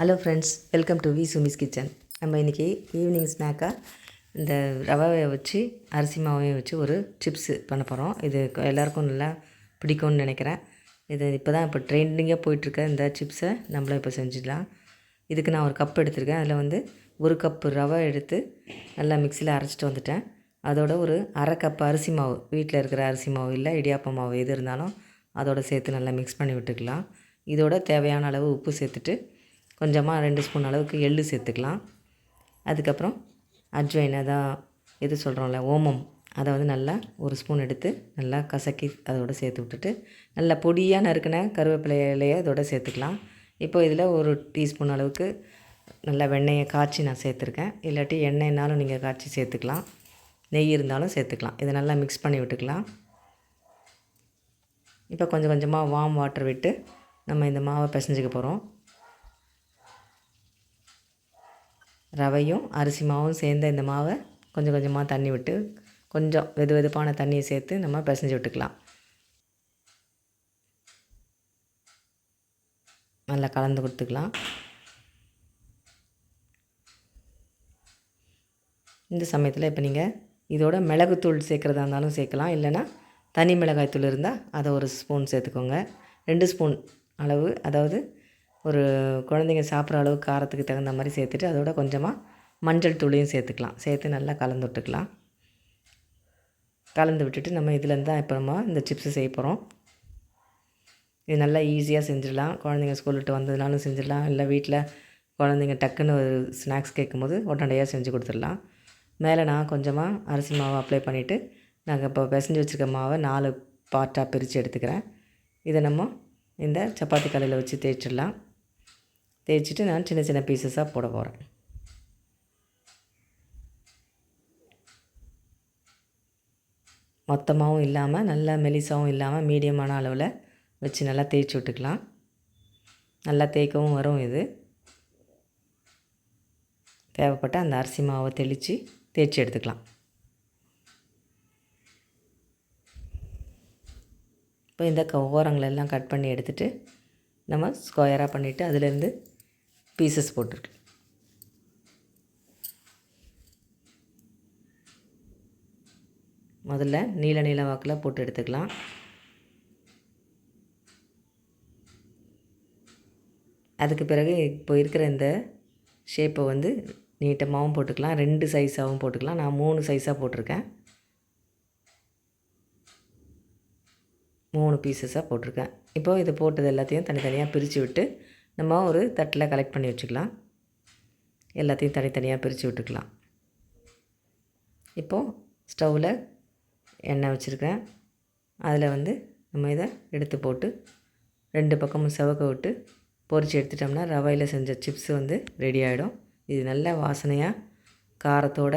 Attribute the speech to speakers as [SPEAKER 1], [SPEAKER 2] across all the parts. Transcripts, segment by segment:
[SPEAKER 1] Hello friends welcome to V Sumi's kitchen நம்ம இன்றைக்கி evening ஸ்நாக்காக இந்த ரவாவை வச்சு அரிசி மாவையும் வச்சு ஒரு சிப்ஸு பண்ண போகிறோம் இது எல்லாேருக்கும் எல்லாருக்கும் நல்லா பிடிக்கும்னு நினைக்கிறேன். இது இப்போ தான் இப்போ ட்ரெண்டிங்காக போயிட்டுருக்க இந்த சிப்ஸை நம்மளும் இப்போ செஞ்சிடலாம். இதுக்கு நான் ஒரு கப் எடுத்திருக்கேன். அதில் வந்து ஒரு கப்பு ரவை எடுத்து நல்லா மிக்சியில் அரைச்சிட்டு வந்துட்டேன். அதோட ஒரு அரை கப் அரிசி மாவு வீட்டில் இருக்கிற அரிசி மாவு இல்லை இடியாப்ப மாவு எது இருந்தாலும் அதோட சேர்த்து நல்லா மிக்ஸ் பண்ணி விட்டுக்கலாம். இதோட தேவையான அளவு உப்பு சேர்த்துட்டு கொஞ்சமாக ரெண்டு ஸ்பூன் அளவுக்கு எள்ளு சேர்த்துக்கலாம். அதுக்கப்புறம் அஜ்வைன் அதான் எது சொல்கிறோம்ல ஓமம். அதை வந்து நல்லா ஒரு ஸ்பூன் எடுத்து நல்லா கசக்கி அதோட சேர்த்து விட்டுட்டு நல்லா பொடியாக நறுக்கின கருவேப்பிலையிலையே அதோட சேர்த்துக்கலாம். இப்போ இதில் ஒரு டீஸ்பூன் அளவுக்கு நல்லா வெண்ணெயை காய்ச்சி நான் சேர்த்துருக்கேன். இல்லாட்டி எண்ணெய்னாலும் நீங்கள் காய்ச்சி சேர்த்துக்கலாம். நெய் இருந்தாலும் சேர்த்துக்கலாம். இதை நல்லா மிக்ஸ் பண்ணி விட்டுக்கலாம். இப்போ கொஞ்சம் கொஞ்சமாக வார்ம் வாட்டர் விட்டு நம்ம இந்த மாவை பிசைஞ்சிக்க போகிறோம் ரவையும் அரிசி மாவும் சேர்ந்த இந்த மாவை கொஞ்சம் கொஞ்சமாக தண்ணி விட்டு கொஞ்சம் வெது வெதுப்பான தண்ணியை சேர்த்து நம்ம பிசைஞ்சு விட்டுக்கலாம். நல்லா கலந்து கொடுத்துக்கலாம். இந்த சமயத்தில் இப்போ நீங்கள் இதோட மிளகுத்தூள் சேர்க்குறதா இருந்தாலும் சேர்க்கலாம். இல்லைன்னா தனி மிளகாய் தூள் இருந்தால் அதை ஒரு ஸ்பூன் சேர்த்துக்கோங்க. ரெண்டு ஸ்பூன் அளவு அதாவது ஒரு குழந்தைங்க சாப்பிட்ற அளவு காரத்துக்கு தகுந்த மாதிரி சேர்த்துட்டு அதோட கொஞ்சமாக மஞ்சள் தூளையும் சேர்த்துக்கலாம். சேர்த்து நல்லா கலந்து விட்டுக்கலாம். கலந்து விட்டுட்டு நம்ம இதுலேருந்து தான் இப்போ நம்ம இந்த சிப்ஸு செய்ய போகிறோம் இது நல்லா ஈஸியாக செஞ்சிடலாம். குழந்தைங்க ஸ்கூல் விட்டு வந்ததுனாலும் செஞ்சிடலாம். இல்லை வீட்டில் குழந்தைங்க டக்குன்னு ஒரு ஸ்நாக்ஸ் கேட்கும்போது உடனடியாக செஞ்சு கொடுத்துடலாம். மேலே நான் கொஞ்சமாக அரிசி மாவை அப்ளை பண்ணிவிட்டு நாங்கள் இப்போ பிசைஞ்சு வச்சுருக்க மாவை நாலு பார்ட்டாக பிரித்து எடுத்துக்கிறேன். இதை நம்ம இந்த சப்பாத்தி கடையில் வச்சு தேய்ச்சிடலாம். தேய்ச்சிட்டு நான் சின்ன சின்ன பீசஸாக போட போகிறேன் மொத்தமாகவும் இல்லாமல் நல்லா மெலிசாவும் இல்லாமல் மீடியமான அளவில் வச்சு நல்லா தேய்ச்சி விட்டுக்கலாம். நல்லா தேய்க்கவும் வரும் இது. தேவைப்பட்ட அந்த அரிசி மாவை தெளித்து தேய்ச்சி எடுத்துக்கலாம். இப்போ இந்த க ஓரங்களெல்லாம் கட் பண்ணி எடுத்துகிட்டு நம்ம ஸ்கொயராக பண்ணிவிட்டு அதுலேருந்து பீசஸ் போட்டிருக்கு முதல்ல நீல நீல வாக்கில் போட்டு எடுத்துக்கலாம். அதுக்கு பிறகு இப்போ இருக்கிற இந்த ஷேப்பை வந்து நீட்டமாகவும் போட்டுக்கலாம். ரெண்டு சைஸாகவும் போட்டுக்கலாம். நான் மூணு சைஸாக போட்டிருக்கேன். மூணு பீசஸாக போட்டிருக்கேன். இப்போ இது போட்டது எல்லாத்தையும் தனித்தனியாக பிரித்து விட்டு நம்ம ஒரு தட்டில் கலெக்ட் பண்ணி வச்சுக்கலாம். எல்லாத்தையும் தனித்தனியாக பிரித்து விட்டுக்கலாம். இப்போது ஸ்டவ்வில் எண்ணெய் வச்சுருக்கேன். அதில் வந்து நம்ம இதை எடுத்து போட்டு ரெண்டு பக்கமும் செவக்க விட்டு பொறிச்சு எடுத்துட்டோம்னா ரவையில் செஞ்ச சிப்ஸ் வந்து ரெடி ஆகிடும் இது நல்ல வாசனையாக காரத்தோட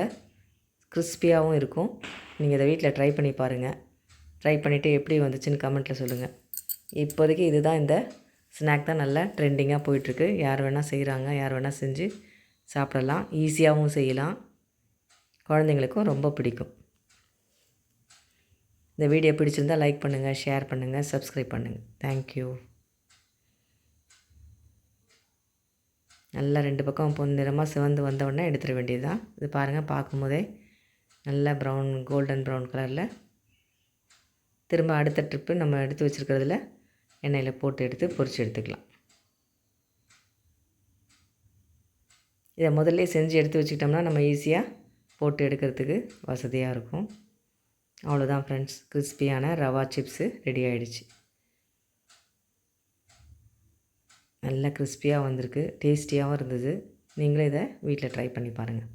[SPEAKER 1] கிறிஸ்பியாகவும் இருக்கும். நீங்கள் இதை வீட்டில் ட்ரை பண்ணி பாருங்கள் ட்ரை பண்ணிவிட்டு எப்படி வந்துச்சுன்னு கமெண்ட்டில் சொல்லுங்கள் இப்போதைக்கு இதுதான் இந்த ஸ்நாக் தான் நல்லா ட்ரெண்டிங்காக போயிட்டுருக்கு. யார் வேணால் செய்கிறாங்க யார் வேணால் செஞ்சு சாப்பிடலாம். ஈஸியாகவும் செய்யலாம். குழந்தைங்களுக்கும் ரொம்ப பிடிக்கும். இந்த வீடியோ பிடிச்சிருந்தால் லைக் பண்ணுங்கள் ஷேர் பண்ணுங்கள் சப்ஸ்கிரைப் பண்ணுங்கள் தேங்க்யூ நல்லா ரெண்டு பக்கம் பொன்னிறமாக சிவந்து வந்தவுடனே எடுத்துட வேண்டியது தான் இது பாருங்கள் பார்க்கும்போதே நல்லா ப்ரௌன் கோல்டன் ப்ரௌன் கலரில் திரும்ப அடுத்த ட்ரிப்பு நம்ம எடுத்து வச்சுருக்கிறதுல எண்ணெயில் போட்டு எடுத்து பொரித்து எடுத்துக்கலாம். இதை முதல்ல செஞ்சு எடுத்து வச்சுக்கிட்டோம்னா நம்ம ஈஸியாக போட்டு எடுக்கிறதுக்கு வசதியாக இருக்கும். அவ்வளோதான் ஃப்ரெண்ட்ஸ் கிறிஸ்பியான ரவா சிப்ஸு ரெடி ஆகிடுச்சு நல்லா கிறிஸ்பியாக வந்திருக்கு. டேஸ்டியாகவும் இருந்தது. நீங்களும் இதை வீட்டில் ட்ரை பண்ணி பாருங்கள்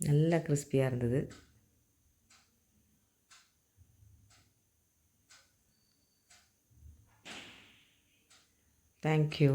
[SPEAKER 1] நல்லா கிறிஸ்பியாக இருந்தது. தேங்க்யூ